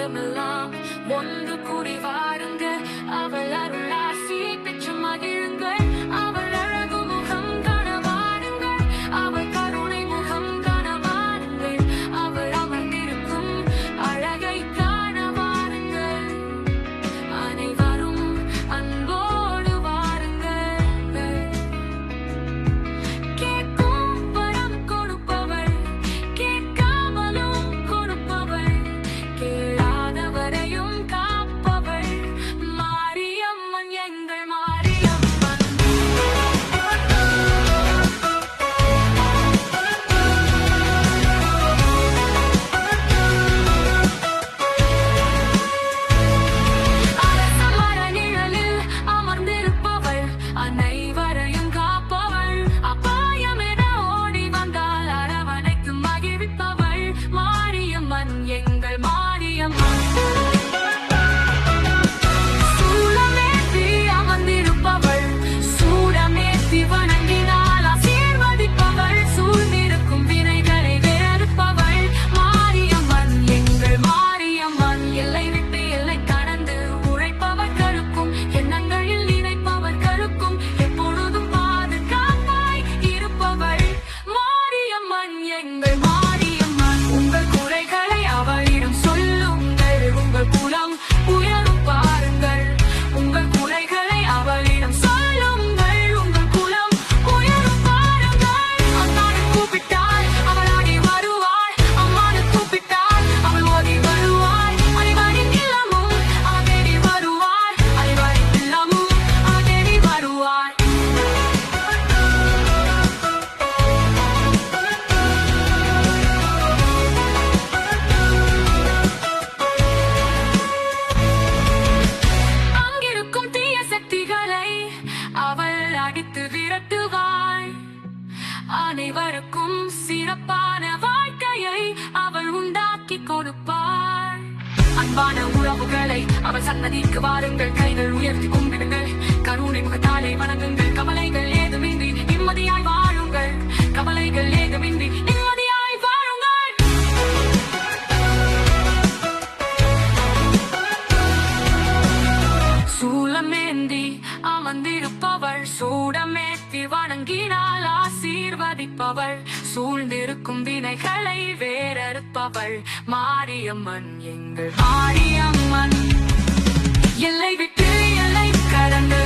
đêm lắm one அனைவருக்கும் சிறப்பான வாழ்க்கையை அவள் உண்டாக்கி கொடுப்பாள். அன்பான உறவுகளை அவள் சன்னதிக்கு வாருங்கள். கைகள் உயர்த்தி கும்பிடுங்கள். கருணை முகத்தாலே வணங்குங்கள். கவலைகள் ஏதுமின்றி நிம்மதியாய் வாழுங்கள். கவலைகள் ஏதுமின்றி சூலமேந்தி அமர்ந்திருப்பவள் சூடமேத்தி வணங்கினாள். சாதிப்பவள் சூழ்ந்திருக்கும் வினைகளை வேறறுப்பவள் மாரியம்மன் எங்கள் மாரியம்மன். எல்லை விட்டு எல்லை கடந்து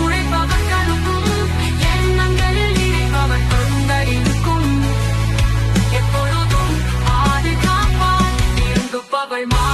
உழைப்பவர்களுக்கும் எண்ணங்களில் இணைப்பவர்களுக்கும் எப்பொழுதும் பாதுகாப்பால் இருந்துப்பவள் மா